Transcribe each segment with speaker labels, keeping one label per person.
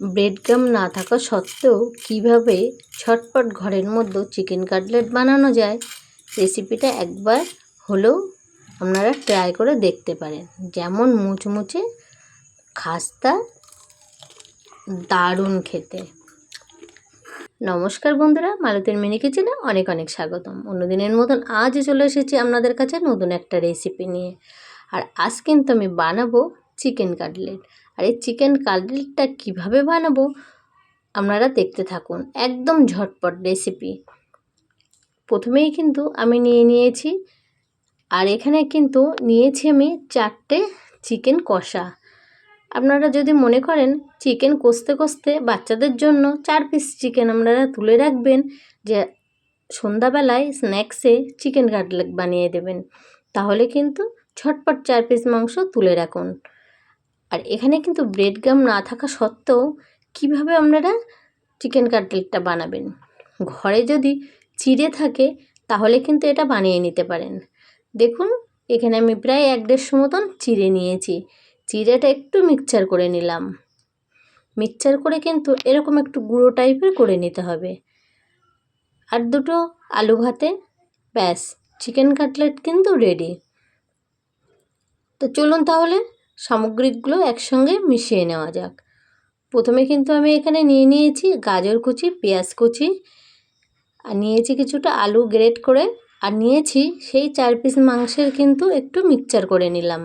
Speaker 1: Bread গাম না থাকা সত্ত্বেও কীভাবে ছটপট ঘরের মধ্যে চিকেন কাটলেট বানানো যায়? রেসিপিটা একবার হলেও আপনারা ট্রাই করে দেখতে পারেন। যেমন মুচমুচে খাস্তা, দারুণ খেতে। নমস্কার বন্ধুরা, মালতীর মিনি কিচেনে অনেক অনেক স্বাগতম। অন্যদিনের মতন আজ চলে এসেছি আপনাদের কাছে নতুন একটা রেসিপি নিয়ে। আর আজ কিন্তু আমি বানাবো চিকেন কাটলেট। আর এই চিকেন কাটলেটটা কীভাবে বানাবো? আপনারা দেখতে থাকুন। একদম ঝটপট রেসিপি প্রথমেই কিন্তু আমি নিয়ে নিয়েছি। আর এখানে কিন্তু নিয়েছি আমি চারটে চিকেন কষা। আপনারা যদি মনে করেন চিকেন কষতে কষতে বাচ্চাদের জন্য চার পিস চিকেন আপনারা তুলে রাখবেন, যে সন্ধ্যাবেলায় স্ন্যাক্সে চিকেন কাটলেট বানিয়ে দেবেন। তাহলে কিন্তু ঝটপট চার পিস মাংস তুলে রাখুন। আর এখানে কিন্তু ব্রেড গাম না থাকা সত্ত্বেও কীভাবে আপনারা চিকেন কাটলেটটা বানাবেন? ঘরে যদি চিড়ে থাকে, তাহলে কিন্তু এটা বানিয়ে নিতে পারেন। দেখুন, এখানে আমি প্রায় এক দেড়শো মতন চিড়ে নিয়েছি। চিড়েটা একটু মিক্সচার করে নিলাম। মিক্সচার করে কিন্তু এরকম একটু গুঁড়ো টাইপের করে নিতে হবে। আর দুটো আলু ভাতে, ব্যাস চিকেন কাটলেট কিন্তু রেডি তো চলুন তাহলে সামগ্রিকগুলো একসঙ্গে মিশিয়ে নেওয়া যাক। প্রথমে কিন্তু আমি এখানে নিয়ে নিয়েছি গাজর কুচি, পেঁয়াজ কুচি। আর নিয়েছি কিছুটা আলু গ্রেট করে। আর নিয়েছি সেই চার পিস মাংসের কিন্তু একটু মিক্সচার করে নিলাম।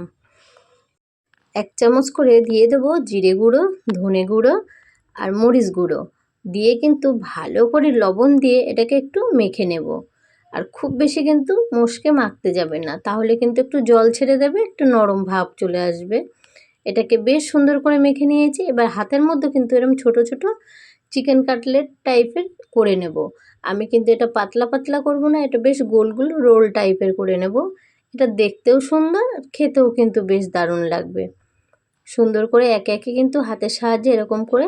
Speaker 1: এক চামচ করে দিয়ে দেবো জিরে গুঁড়ো, ধনে গুঁড়ো আর মরিচ গুঁড়ো। দিয়ে কিন্তু ভালো করে লবণ দিয়ে এটাকে একটু মেখে নেব। আর খুব বেশি কিন্তু মশকে মাখতে যাবে না। তাহলে কিন্তু একটু জল ছেড়ে দেবে, একটু নরম ভাব চলে আসবে। এটাকে বেশ সুন্দর করে মেখে নিয়েছি। এবার হাতের মধ্যে কিন্তু এরকম ছোট ছোট চিকেন কাটলেট টাইপের করে নেব। আমি কিন্তু এটা পাতলা পাতলা করব না, এটা বেশ গোল গোল রোল টাইপের করে নেব। এটা দেখতেও সুন্দর, খেতেও কিন্তু বেশ দারুণ লাগবে। সুন্দর করে একে একে কিন্তু হাতের সাহায্যে এরকম করে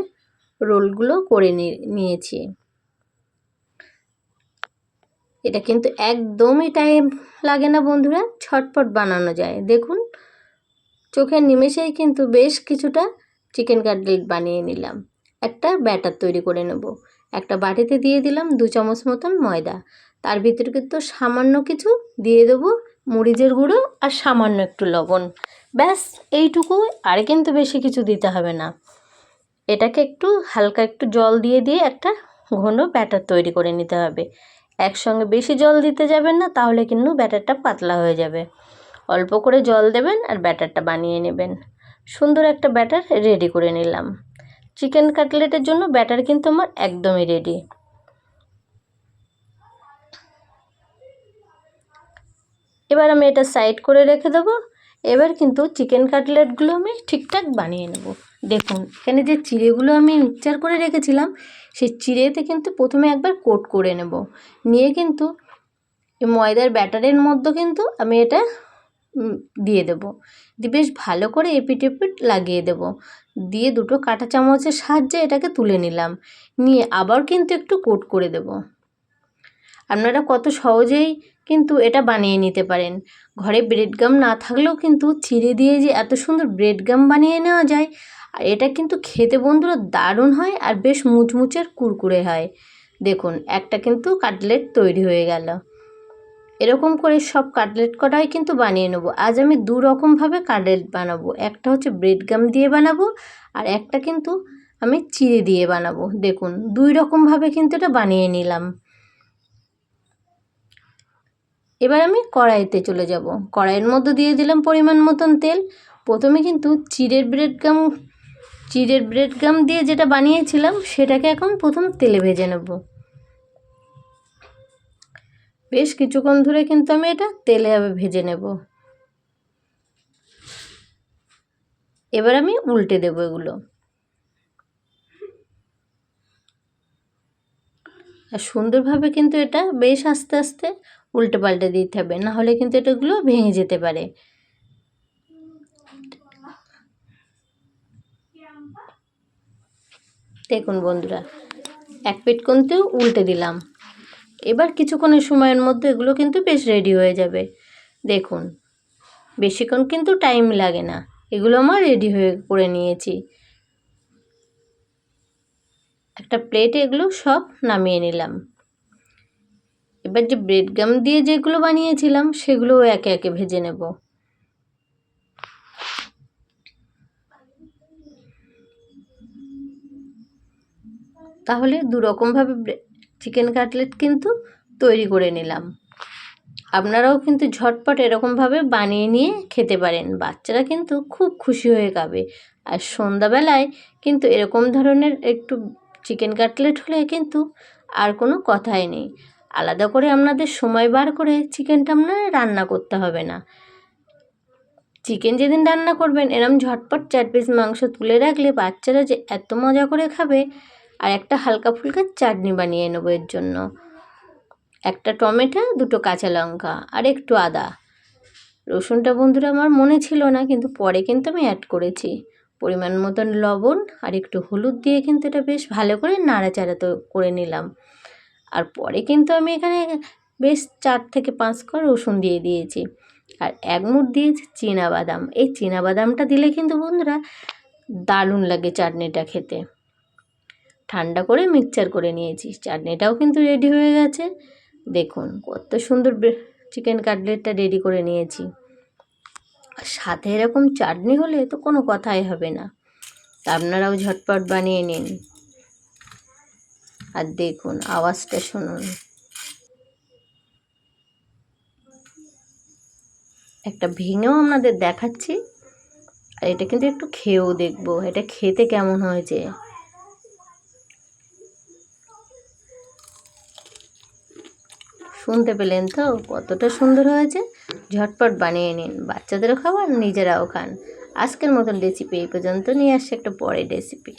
Speaker 1: রোলগুলো করে নিয়েছি। এটা কিন্তু একদমই টাইম লাগে না বন্ধুরা, ছটপট বানানো যায়। দেখুন, চোখের নিমেষেই কিন্তু বেশ কিছুটা চিকেন কাটলেট বানিয়ে নিলাম। একটা ব্যাটার তৈরি করে নেব। একটা বাটিতে দিয়ে দিলাম দু চামচ মতন ময়দা। তার ভিতরে কিন্তু সামান্য কিছু দিয়ে দেবো মরিচের গুঁড়ো আর সামান্য একটু লবণ। ব্যাস এইটুকু আর কিন্তু বেশি কিছু দিতে হবে না। এটাকে একটু হালকা একটু জল দিয়ে দিয়ে একটা ঘন ব্যাটার তৈরি করে নিতে হবে। একসঙ্গে বেশি জল দিতে যাবেন না, তাহলে কিন্তু ব্যাটারটা পাতলা হয়ে যাবে। অল্প করে জল দেবেন আর ব্যাটারটা বানিয়ে নেবেন। সুন্দর একটা ব্যাটার রেডি করে নিলাম। চিকেন কাটলেটের জন্য ব্যাটার কিন্তু আমার একদমই রেডি। এবার আমি এটা সাইড করে রেখে দেবো। এবার কিন্তু চিকেন কাটলেটগুলো আমি ঠিকঠাক বানিয়ে নেব। দেখুন, এখানে যে চিড়েগুলো আমি মিক্সচার করে রেখেছিলাম, সেই চিড়েতে কিন্তু প্রথমে একবার কোট করে নেব। নিয়ে কিন্তু ময়দার ব্যাটারের মধ্যে কিন্তু আমি এটা দিয়ে দেব। দিয়ে বেশ ভালো করে এপিট এপিট লাগিয়ে দেব। দিয়ে দুটো কাঁটা চামচের সাহায্যে এটাকে তুলে নিলাম। নিয়ে আবার কিন্তু একটু কোট করে দেব। আপনারা কত সহজেই কিন্তু এটা বানিয়ে নিতে পারেন। ঘরে ব্রেড গাম না থাকলেও কিন্তু চিড়ে দিয়ে যে এত সুন্দর ব্রেড গাম বানিয়ে নেওয়া যায় আর এটা কিন্তু খেতে বন্ধুরা দারুণ হয় আর বেশ মুচমুচের কুরকুরে হয়। দেখুন, একটা কিন্তু কাটলেট তৈরি হয়ে গেল। এরকম করে সব কাটলেট কটাই কিন্তু বানিয়ে নেব। আজ আমি দু রকমভাবে কাটলেট বানাবো। একটা হচ্ছে ব্রেড গাম দিয়ে বানাবো আর একটা কিন্তু আমি চিড়ে দিয়ে বানাবো। দেখুন দুই রকমভাবে কিন্তু এটা বানিয়ে নিলাম। এবার আমি কড়াইতে চলে যাব। কড়াইয়ের মধ্যে দিয়ে দিলাম পরিমাণ মতন তেল। প্রথমে কিন্তু চিড়ের ব্রেড গাম চিড়ের ব্রেড গাম দিয়ে যেটা বানিয়েছিলাম, সেটাকে এখন প্রথম তেলে ভেজে নেব। বেশ কিছুক্ষণ ধরে কিন্তু আমি এটা তেলে ভেজে নেব। এবার আমি উল্টে দেবো এগুলো। আর সুন্দরভাবে কিন্তু এটা বেশ আস্তে আস্তে উল্টে পাল্টে দিতে হবে নাহলে কিন্তু এটাগুলো ভেঙে যেতে পারে। দেখুন বন্ধুরা, এক পেট কিন্তু উল্টে দিলাম। এবার কিছুক্ষণের সময়ের মধ্যে এগুলো কিন্তু বেশ রেডি হয়ে যাবে। দেখুন, বেশিক্ষণ কিন্তু টাইম লাগে না। এগুলো আমার রেডি হয়ে করে নিয়েছি। একটা প্লেটে এগুলো সব নামিয়ে নিলাম। এবার যে ব্রেড গাম দিয়ে যেগুলো বানিয়েছিলাম, সেগুলোও একে একে ভেজে নেব। তাহলে দু রকমভাবে চিকেন কাটলেট কিন্তু তৈরি করে নিলাম। আপনারাও কিন্তু ঝটপট এরকমভাবে বানিয়ে নিয়ে খেতে পারেন। বাচ্চারা কিন্তু খুব খুশি হয়ে খাবে। আর সন্ধ্যাবেলায় কিন্তু এরকম ধরনের একটু চিকেন কাটলেট হলে কিন্তু আর কোনো কথাই নেই। আলাদা করে আপনাদের সময় বার করে চিকেনটা আপনার রান্না করতে হবে না। চিকেন যেদিন রান্না করবেন, এরম ঝটপট চার পিস মাংস তুলে রাখলে বাচ্চারা যে এত মজা করে খাবে আর একটা হালকা ফুলকা চাটনি বানিয়ে নেব এর জন্য। একটা টমেটো, দুটো কাঁচা লঙ্কা আর একটু আদা। রসুনটা বন্ধুরা আমার মনে ছিল না, কিন্তু পরে কিন্তু আমি অ্যাড করেছি। পরিমাণ মতন লবণ আর একটু হলুদ দিয়ে কিন্তু এটা বেশ ভালো করে নাড়াচাড়া তো করে নিলাম। আর পরে কিন্তু আমি এখানে বেশ চার থেকে পাঁচ কর রসুন দিয়ে দিয়েছি। আর এক মুঠ দিয়েছি বাদাম এই বাদামটা দিলে কিন্তু বন্ধুরা দারুণ লাগে চাটনিটা খেতে। ঠান্ডা করে মিক্সচার করে নিয়েছি। চাটনিটাও কিন্তু রেডি হয়ে গেছে। দেখুন, কত সুন্দর চিকেন কাটলেটটা রেডি করে নিয়েছি। আর সাথে এরকম চাটনি হলে তো কোনো কথাই হবে না। আপনারাও ঝটপট বানিয়ে নিন। আর দেখুন, আওয়াজটা শুনুন। একটা ভেঙেও আপনাদের দেখাচ্ছি। আর এটা কিন্তু একটু খেয়েও দেখব। এটা খেতে কেমন হয়েছে? শুনতে পেলেন তো? কতটা সুন্দর হয়েছে। ঝটপট বানিয়ে নিন। বাচ্চাদেরও খাবার নিজেরাও খান। আজকের মতন রেসিপি এই পর্যন্ত। নিয়ে আসছে একটা পরের রেসিপি